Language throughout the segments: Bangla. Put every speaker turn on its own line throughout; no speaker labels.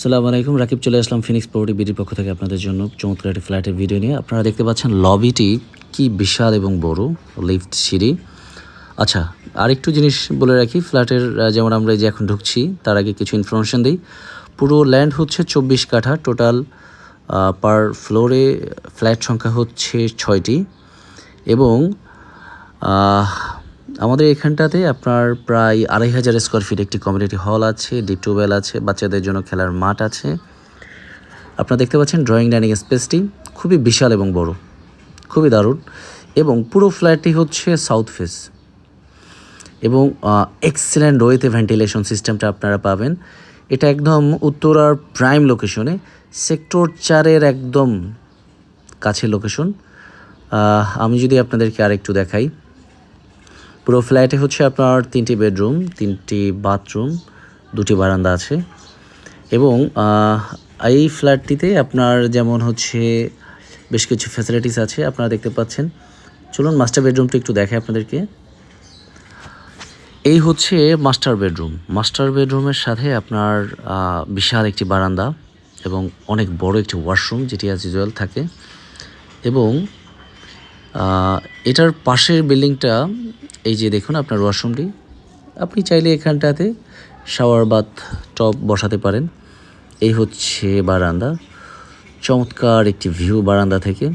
সালাম আলাইকুম, রাকিব চলে আসলাম ফিনিক্স প্রপার্টি বিডির পক্ষ থেকে আপনাদের জন্য চমৎকার একটি ফ্ল্যাটের ভিডিও নিয়ে। আপনারা দেখতে পাচ্ছেন লবিটি কি বিশাল এবং বড় লিফট সিঁড়ি। আচ্ছা আরেকটু জিনিস বলে রাখি ফ্ল্যাটের যেমন আমরা যে এখন ঢুকছি, তার আগে কিছু ইনফরমেশন দিই। পুরো ল্যান্ড হচ্ছে চব্বিশ কাঠা টোটাল পার ফ্লোরে ফ্ল্যাট সংখ্যা হচ্ছে ছয়টি এবং আমাদের এখানটাতে আপনার প্রায় আড়াই হাজার স্কোয়ার ফিট একটি কমিউনিটি হল আছে ডিপ টিউবওয়েল আছে, বাচ্চাদের জন্য খেলার মাঠ আছে। আপনারা দেখতে পাচ্ছেন ড্রয়িং ডাইনিং স্পেসটি খুবই বিশাল এবং বড়, খুবই দারুণ এবং পুরো ফ্ল্যাটটি হচ্ছে সাউথ ফেস এবং এক্সেলেন্ট ওয়েতে ভেন্টিলেশন সিস্টেমটা আপনারা পাবেন। এটা একদম উত্তরার প্রাইম লোকেশনে সেক্টর চারের একদম কাছে লোকেশন আমি যদি আপনাদেরকে আরেকটু দেখাই। পুরো ফ্ল্যাটে হচ্ছে আপনার তিনটি বেডরুম, তিনটি বাথরুম, দুটি বারান্দা আছে। এবং এই ফ্ল্যাটটিতে আপনার যেমন হচ্ছে বেশ কিছু ফ্যাসিলিটিস আছে, আপনারা দেখতে পাচ্ছেন। চলুন মাস্টার বেডরুমটা একটু দেখে আপনাদেরকে। এই হচ্ছে মাস্টার বেডরুম মাস্টার বেডরুমের সাথে আপনার বিশাল একটি বারান্দা এবং অনেক বড় একটি ওয়াশরুম যেটি অ্যাজ ইউজুয়াল থাকে। এবং এটার পাশের বিল্ডিংটা এই যে দেখুন আপনার ওয়াশরুমটি আপনি চাইলে এখানটাতে শাওয়ার বাথ টপ বসাতে পারেন। এই হচ্ছে বারান্দা। চমৎকার একটি ভিউ বারান্দা থেকে।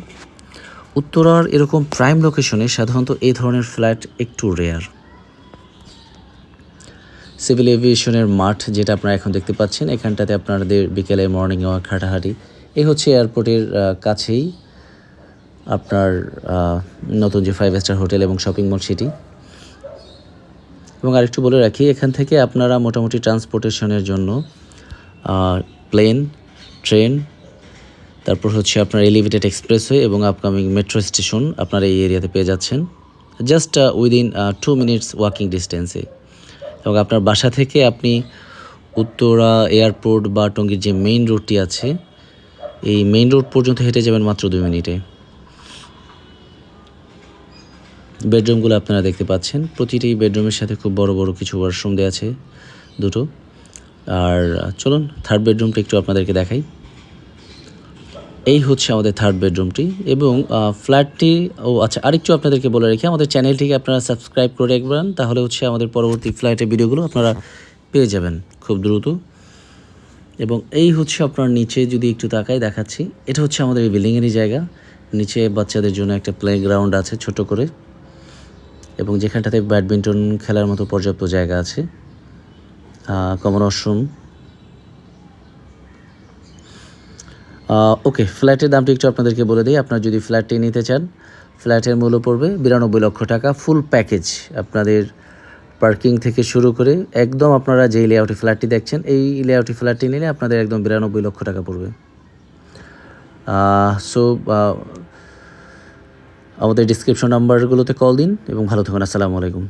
উত্তরার এরকম প্রাইম লোকেশনে সাধারণত এই ধরনের ফ্ল্যাট একটু রেয়ার সিভিল এভিয়েশনের মাঠ যেটা আপনারা এখন দেখতে পাচ্ছেন, এখানটাতে আপনাদের বিকেলে মর্নিং ওয়াক হাঁটাহাঁটি। এই হচ্ছে এয়ারপোর্টের কাছেই আপনার নতুন যে ফাইভ স্টার হোটেল এবং শপিং মল সেটি। এবং আরেকটু বলে রাখি, এখান থেকে আপনারা মোটামুটি ট্রান্সপোর্টেশনের জন্য প্লেন ট্রেন তারপর হচ্ছে আপনার এলিভেটেড এক্সপ্রেসওয়ে এবং আপকামিং মেট্রো স্টেশন আপনারা এই এরিয়াতে পেয়ে যাচ্ছেন। Just within two minutes walking ডিস্টেন্সে এবং আপনার বাসা থেকে আপনি উত্তরা এয়ারপোর্ট বা টঙ্গীর যে মেইন রোডটি আছে, এই মেইন রোড পর্যন্ত হেঁটে যাবেন মাত্র দুই মিনিটে। বেডরুমগুলো আপনারা দেখতে পাচ্ছেন। প্রতিটি বেডরুমের সাথে খুব বড় বড় কিছু ওয়াশরুম দেওয়া আছে দুটো। আর চলুন থার্ড বেডরুমটা একটু আপনাদেরকে দেখাই। এই হচ্ছে আমাদের থার্ড বেডরুমটি এবং ফ্ল্যাটটি ও আচ্ছা আরেকটু আপনাদেরকে বলে রাখি, আমাদের চ্যানেলটিকে আপনারা সাবস্ক্রাইব করে রাখবেন, তাহলে হচ্ছে আমাদের পরবর্তী ফ্ল্যাটের ভিডিওগুলো আপনারা পেয়ে যাবেন খুব দ্রুত। এবং এই হচ্ছে আপনার নিচে যদি একটু তাকাই দেখাচ্ছি, এটা হচ্ছে আমাদের বিল্ডিংয়েরই জায়গা। নিচে বাচ্চাদের জন্য একটা প্লে গ্রাউন্ড আছে ছোট করে। এবং যেখানটাতে ব্যাডমিন্টন খেলার মতো পর্যাপ্ত জায়গা আছে কমন ওয়াশরুম ওকে ফ্ল্যাটের দামটি একটু আপনাদেরকে বলে দিই। আপনার যদি ফ্ল্যাটটি নিতে চান ফ্ল্যাটের মূল্য পড়বে বিরানব্বই লক্ষ টাকা ফুল প্যাকেজ আপনাদের পার্কিং থেকে শুরু করে একদম আপনারা যেই লেআউটি ফ্ল্যাটটি দেখছেন, এই লেআউটি ফ্ল্যাটটি নিলে আপনাদের একদম বিরানব্বই লক্ষ টাকা পড়বে। সো আমাদের ডিসক্রিপশন নাম্বারগুলোতে কল দিন এবং ভালো থাকুন আসসালামু আলাইকুম।